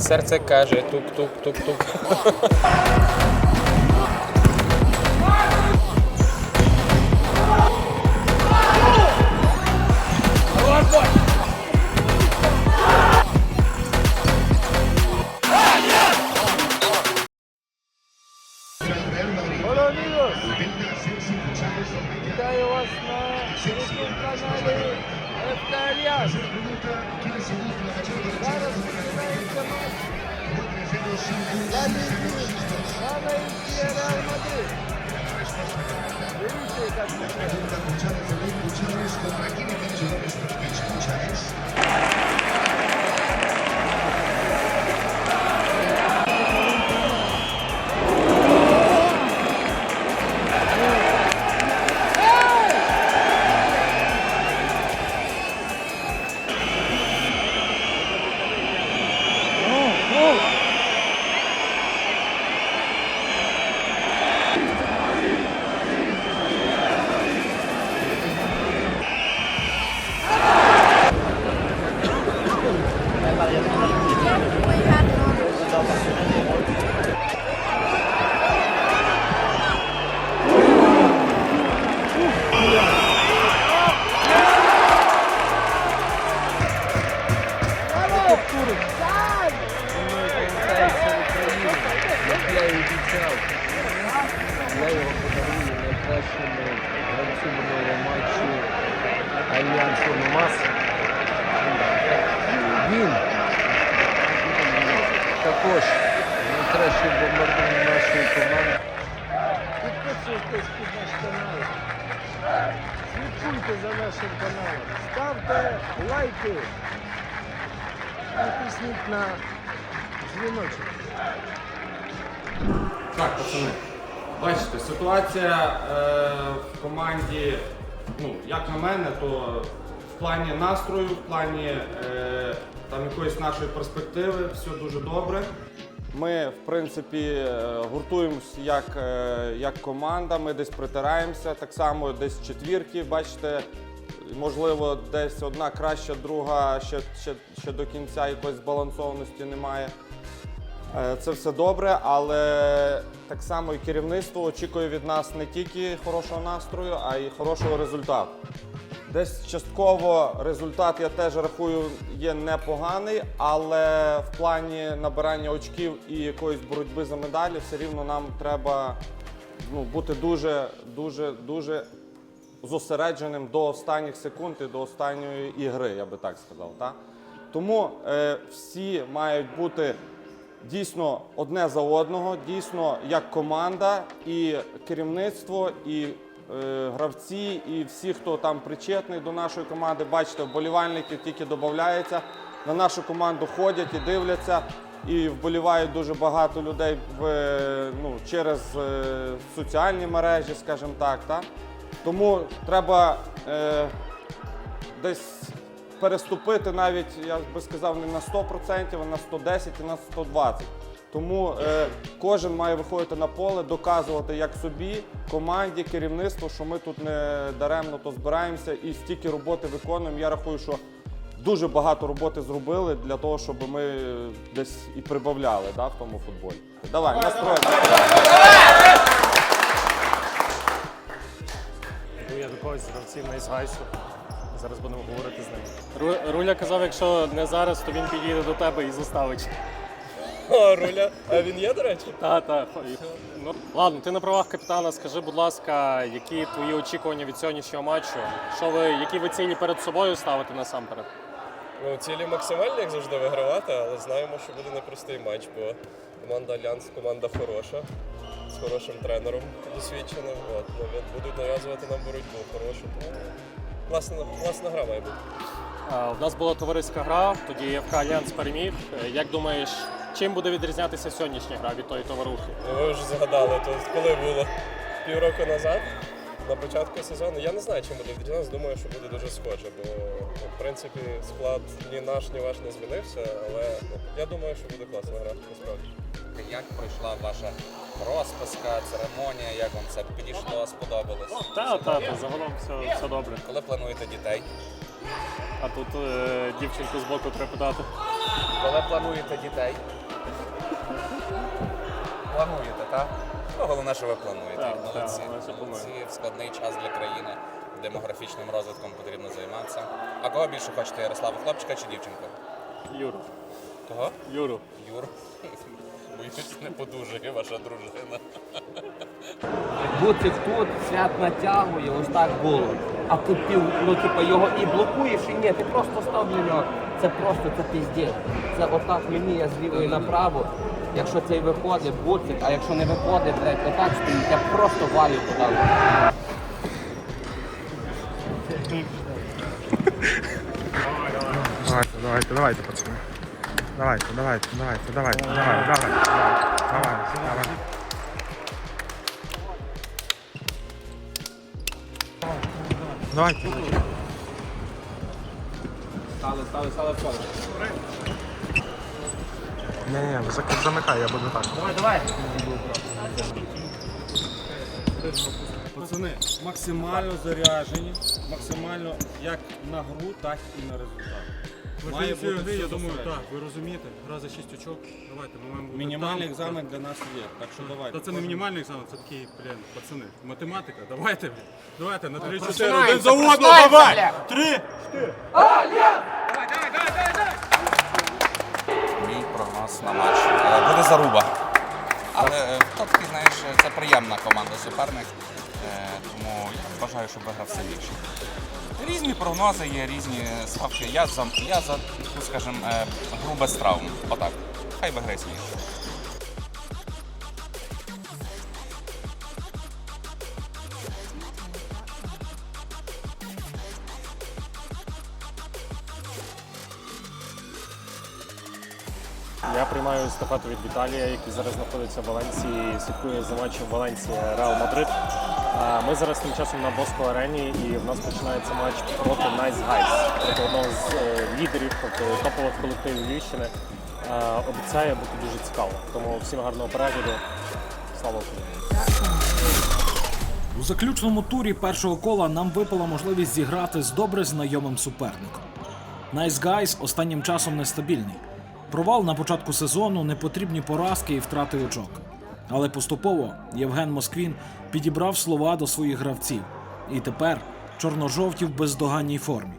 Серце каже тук-тук-тук-тук. За Лігу найкращий бомбардир нашої команди. Підписуйтесь під наш канал. Слідкуйте за нашим каналом. Ставте лайки. Натисніть на дзвіночок. Так, пацани, бачите, ситуація е, в команді, ну, як на мене, то в плані настрою, в плані е, там якоїсь нашої перспективи, все дуже добре. Ми, в принципі, е, гуртуємося як, е, як команда, ми десь притираємося, так само десь четвірки, бачите, можливо, десь одна краща, друга ще, ще, ще до кінця якоїсь збалансованості немає. Е, Це все добре, але так само і керівництво очікує від нас не тільки хорошого настрою, а й хорошого результату. Десь частково результат я теж рахую є непоганий, але в плані набирання очків і якоїсь боротьби за медалі все рівно нам треба ну, бути дуже, дуже, дуже зосередженим до останніх секунд і до останньої ігри, я би так сказав. Так? Тому е, всі мають бути дійсно одне за одного, дійсно як команда, і керівництво, і гравці, і всі, хто там причетний до нашої команди. Бачите, вболівальники тільки додаються. На нашу команду ходять і дивляться. І вболівають дуже багато людей в, е, ну, через е, соціальні мережі, скажімо так. Та? Тому треба е, десь переступити навіть, я би сказав, не на 100%, а на 110 і на 120. Тому е, кожен має виходити на поле, доказувати як собі, команді, керівництву, що ми тут не даремно то збираємося і стільки роботи виконуємо. Я рахую, що дуже багато роботи зробили для того, щоб ми десь і прибавляли да, в тому футболі. Давай, настрой. Йду я до когось гравців на Ізгайсу. Зараз будемо говорити з ним. Ру- Руля казав, якщо не зараз, то він підійде до тебе і заставить. Руля. А він є, до речі? Та, та. Ну, ладно, ти на правах капітана. Скажи, будь ласка, які твої очікування від сьогоднішнього матчу? Що ви, які ви цілі перед собою ставите насамперед? Ну, цілі максимальні, як завжди, вигравати, але знаємо, що буде непростий матч, бо команда Альянс команда хороша, з хорошим тренером досвідченим. От, ну, будуть нав'язувати нам боротьбу хорошу. Тому класна, класна гра має бути. У нас була товариська гра, тоді ФК Альянс переміг. Як думаєш, чим буде відрізнятися сьогоднішня гра від тої товарухи? Ну, ви вже згадали, то коли було півроку назад, на початку сезону. Я не знаю, чим буде відрізнятися, думаю, що буде дуже схоже, бо ну, в принципі склад ні наш, ні ваш не змінився, але ну, я думаю, що буде класна гра, насправді. Як пройшла ваша розписка, церемонія, як вам це підійшло, сподобалось? Та, та, та, загалом все, все добре. Коли плануєте дітей? А тут е, дівчинку з боку треба питати. Коли плануєте дітей? Плануєте, так? Ну, головне, що ви плануєте. Так, молодці. так, головне, що молодці. В складний час для країни демографічним розвитком потрібно займатися. А кого більше хочете, Ярослава, хлопчика чи дівчинку? Юру. Кого? Юру. Юр. Боюсь, не подужає ваша дружина. Буцик тут, свят натягує, ось так було. А тут ти, ну, типу, його і блокуєш, і ні, ти просто став для нього. Це просто це піздець. Це отак мені, я з лівої направо. Якщо цей виходить, буцик, а якщо не виходить, блядь, отак стоїть, я просто валю туди. Давайте, давайте, давайте, пацаны. Давайте, давайте, давайте, давайте, давай, давай, давай, давай, давай. Давайте. Стали, стали, стали, стали. Не, не, замикай, я буду так. Давай, давай. Пацани, максимально заряджені, максимально як на гру, так і на результат. Має бути гри, я думаю, так, ви розумієте, гра за 6 очок. Давайте, ми маємо бути Мінімальний там. екзамен для нас є, так що давайте. Та це не мінімальний екзамен, це такий, блін, пацани. Математика, давайте, блін. Давайте на 3-4, Просинаємося, один за одного, давай! бля. Три! Мій прогноз на матч. Е, Буде заруба. Але е, такий, знаєш, це приємна команда суперник. Е, Тому я бажаю, що виграв сильніше. Різні прогнози є, різні ставки. Я за, я за таку, скажімо, грубе з травм. Отак. Хай виграє сильніший. Я приймаю естафету від Віталія, який зараз знаходиться в Валенції, слідкує за матчем Валенція Реал Мадрид. Ми зараз тим часом на Боско арені, і в нас починається матч проти Nice Guys, проти одного з е, лідерів, тобто топових колективів Львівщини. Обіцяє бути дуже цікаво. Тому всім гарного перегляду. Слава Україні! У заключному турі першого кола нам випала можливість зіграти з добре знайомим суперником. Nice Guys останнім часом нестабільний. Провал на початку сезону, непотрібні поразки і втрати очок. Але поступово Євген Москвін підібрав слова до своїх гравців. І тепер чорно-жовті в бездоганній формі.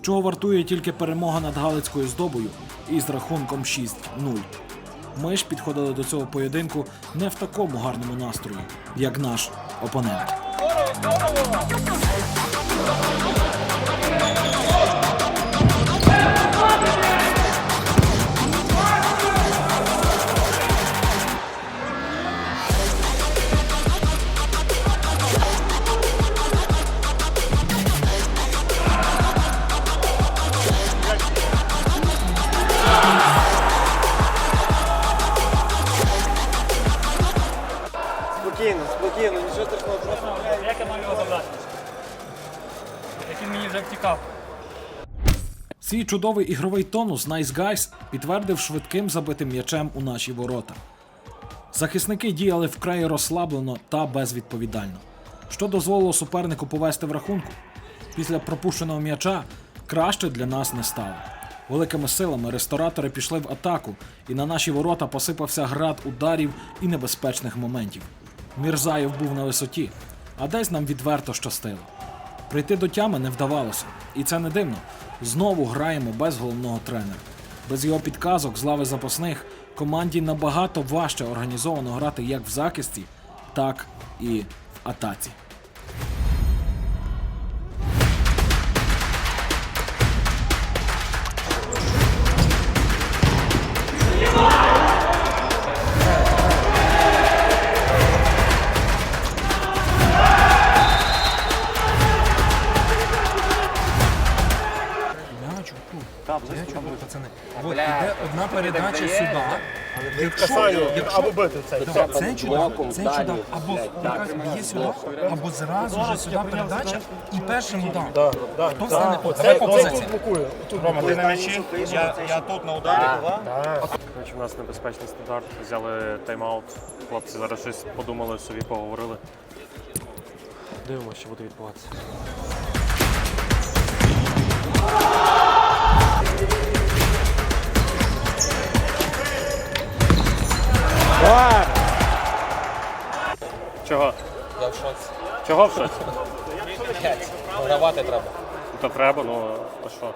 Чого вартує тільки перемога над Галицькою здобою із рахунком 6-0. Ми ж підходили до цього поєдинку не в такому гарному настрої, як наш опонент. Його забрати? Як він мені вже втікав. Свій чудовий ігровий тонус Nice Guys підтвердив швидким забитим м'ячем у наші ворота. Захисники діяли вкрай розслаблено та безвідповідально, що дозволило супернику повести в рахунку. Після пропущеного м'яча краще для нас не стало. Великими силами ресторатори пішли в атаку, і на наші ворота посипався град ударів і небезпечних моментів. Мірзаєв був на висоті, а десь нам відверто щастило. Прийти до тями не вдавалося, і це не дивно. Знову граємо без головного тренера. Без його підказок з лави запасних команді набагато важче організовано грати як в захисті, так і в атаці. Вот іде одна передача сюди. Або бити цей. Це чудо, це чудо. Або якась є сюди, або зразу ж сюди передача і першим удар. Хто стане по це по позиції? Рома, ти на м'ячі? Я, я тут на ударі. Коротше, у нас небезпечний стандарт. Взяли тайм-аут. Хлопці зараз щось подумали собі, поговорили. Дивимося, що буде відбуватися. Шоці. Чого в щось? Програвати треба. То треба, ну а що?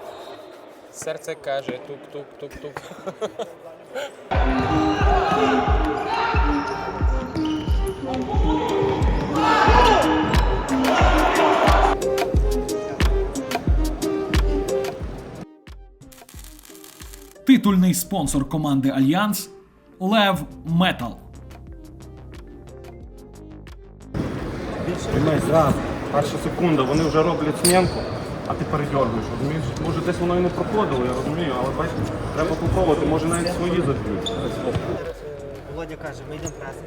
Серце каже тук-тук-тук-тук. Титульний спонсор команди Альянс Лев Метал. Приймай зразу. Перша секунда, вони вже роблять змінку, а ти передьоргуєш, розумієш? Може десь воно і не проходило, я розумію, але бачиш, треба попробувати, може навіть свої заб'ють. Володя каже, ми йдемо преси.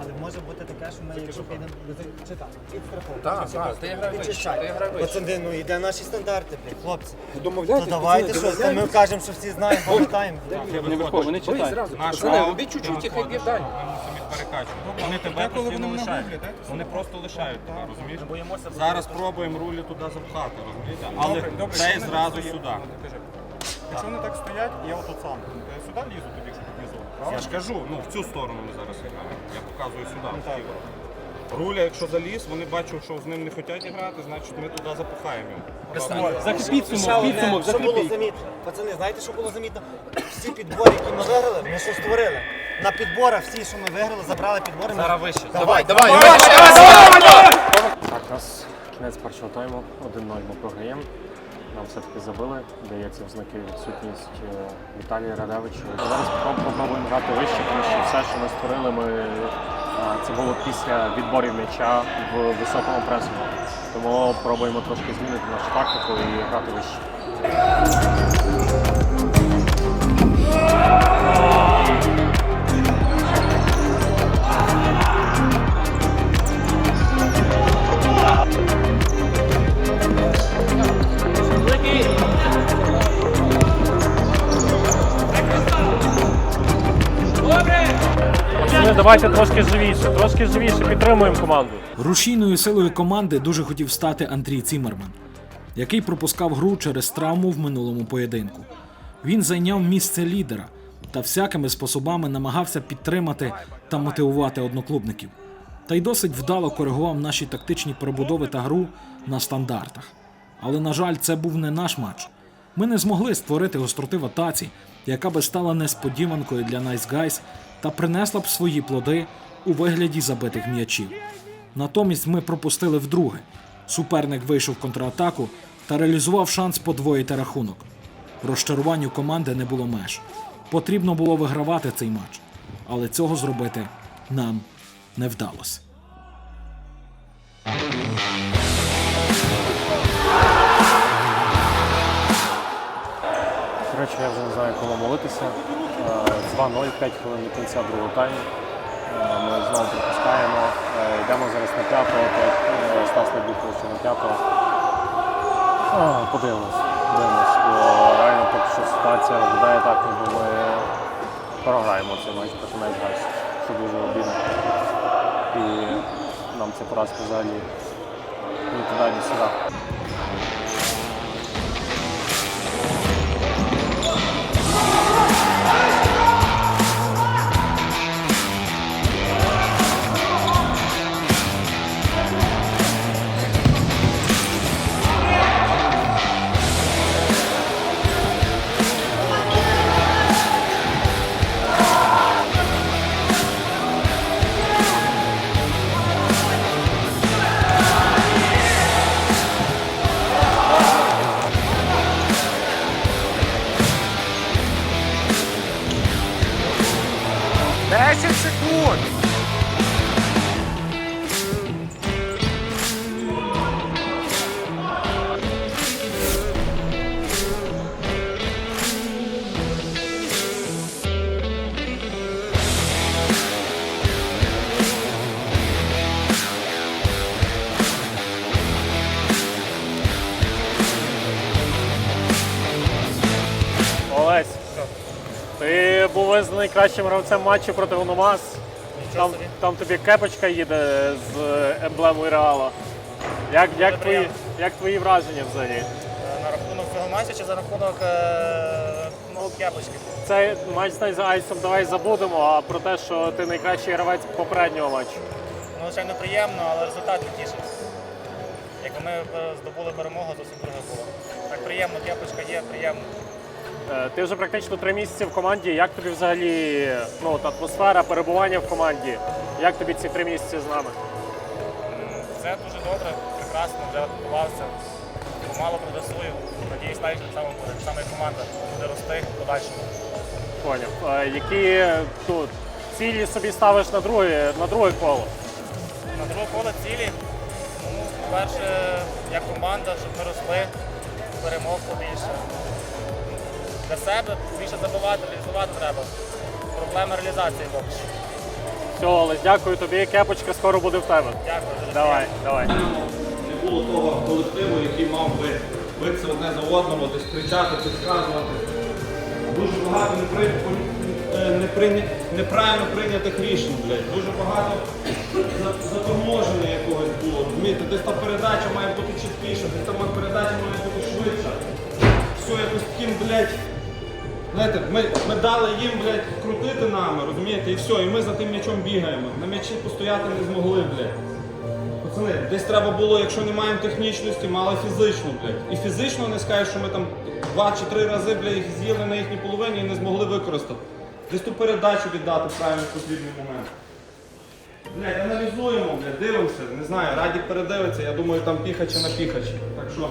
Але може бути таке, що ми якщо підемо чи так, підстраховуємо. Так, так, ти гравець. Пацани, ну йде наші стандарти, блядь, хлопці. Ну давайте щось, та ми кажемо, що всі знаємо, пам'ятаємо. Вони читають. Пацани, робіть чуть-чуть і хай б'є далі. Вони тебе постійно лишають. Вони просто лишають тебе, розумієш? Зараз пробуємо рулі туди запхати, розумієте? Але цей зразу сюди. Якщо вони так стоять, я отут сам. Я сюди лізу тоді, якщо тут внизу. Я ж кажу, ну в цю сторону ми зараз граємо. Я показую сюди. вліво. Руля, якщо заліз, вони бачать, що з ним не хочуть грати, значить ми туди запихаємо його. Підсумок, підсумок, що було замітно. Пацани, знаєте, що було замітно? Всі підбори, які ми виграли, ми що створили. На підборах всі, що ми виграли, забрали підбори. Зараз вище. Давай, давай, Так, у нас кінець першого тайму, 1-0 ми програємо. Нам все-таки забили, дається в знаки відсутність е, Віталія Радевича. Зараз попро- попробуємо грати вище, тому що все, що ми створили, ми, а, це було після відборів м'яча в високому пресингу. Тому пробуємо трошки змінити нашу тактику і грати вище. Давайте трошки живіше, трошки живіше, підтримуємо команду. Рушійною силою команди дуже хотів стати Андрій Цімерман, який пропускав гру через травму в минулому поєдинку. Він зайняв місце лідера та всякими способами намагався підтримати та мотивувати одноклубників. Та й досить вдало коригував наші тактичні перебудови та гру на стандартах. Але, на жаль, це був не наш матч. Ми не змогли створити гостроти в атаці, яка би стала несподіванкою для Nice Guys та принесла б свої плоди у вигляді забитих м'ячів. Натомість ми пропустили вдруге. Суперник вийшов в контратаку та реалізував шанс подвоїти рахунок. Розчаруванню команди не було меж. Потрібно було вигравати цей матч, але цього зробити нам не вдалося. Коротше, я вже не знаю, кому молитися. Е, 2-0, 5 хвилин до кінця другого тайму. Е, Ми знову пропускаємо. Е, Йдемо зараз на п'ятого, так е, Стас не був на п'ятого. Подивимось, бо реально поки що ситуація виглядає так, ніби ми програємо цей матч проти Найтгайс, що дуже обідно. І нам ця поразка взагалі ні туди, ні сюди. Ти був визнаний кращим гравцем матчу проти Гономас. Там, там тобі кепочка їде з емблемою Реала. Як, як, твої, як твої враження взагалі? На рахунок цього матчу чи за рахунок е, ну, кепочки? Цей матч з Айсом давай забудемо, а про те, що ти найкращий гравець попереднього матчу. Ну, звичайно, приємно, але результат не тішить. Якби ми е, здобули перемогу, зовсім друге було. Так приємно, кепочка є, приємно. Е, Ти вже практично три місяці в команді. Як тобі взагалі ну, от атмосфера перебування в команді? Як тобі ці три місяці з нами? Все дуже добре, прекрасно, вже готувався. Помало прогресую. Надіюсь, так само буде. І команда буде рости в подальшому. Поняв. Які тут цілі собі ставиш на друге, на друге коло? На друге коло цілі. Ну, по-перше, як команда, щоб ми росли, перемог побільше. Для себе більше забивати, реалізувати треба. Проблема реалізації поки що. Все, Олесь, дякую тобі. Кепочка скоро буде в тебе. Дякую. дуже Давай, давай. Не було того колективу, який мав би битися одне за одного, десь кричати, підказувати. Дуже багато непри... е, неприйня- неправильно прийнятих рішень, блядь. Дуже багато за- заторможення якогось було. Розумієте, десь та передача має бути чіткіша, десь та передача має бути швидша. Все якось таким, блядь. Знаєте, ми, ми дали їм, блядь, крутити нами, розумієте, і все, і ми за тим м'ячом бігаємо. На м'ячі постояти не змогли, блядь. Пацани, десь треба було, якщо не маємо технічності, мали фізично, блядь. І фізично не скажеш, що ми там два чи три рази, блядь, їх з'їли на їхній половині і не змогли використати. Десь ту передачу віддати в правильний потрібний момент. Блядь, аналізуємо, блядь, дивимося, не знаю, Радік передивиться, я думаю, там піхачі на піхачі. Так що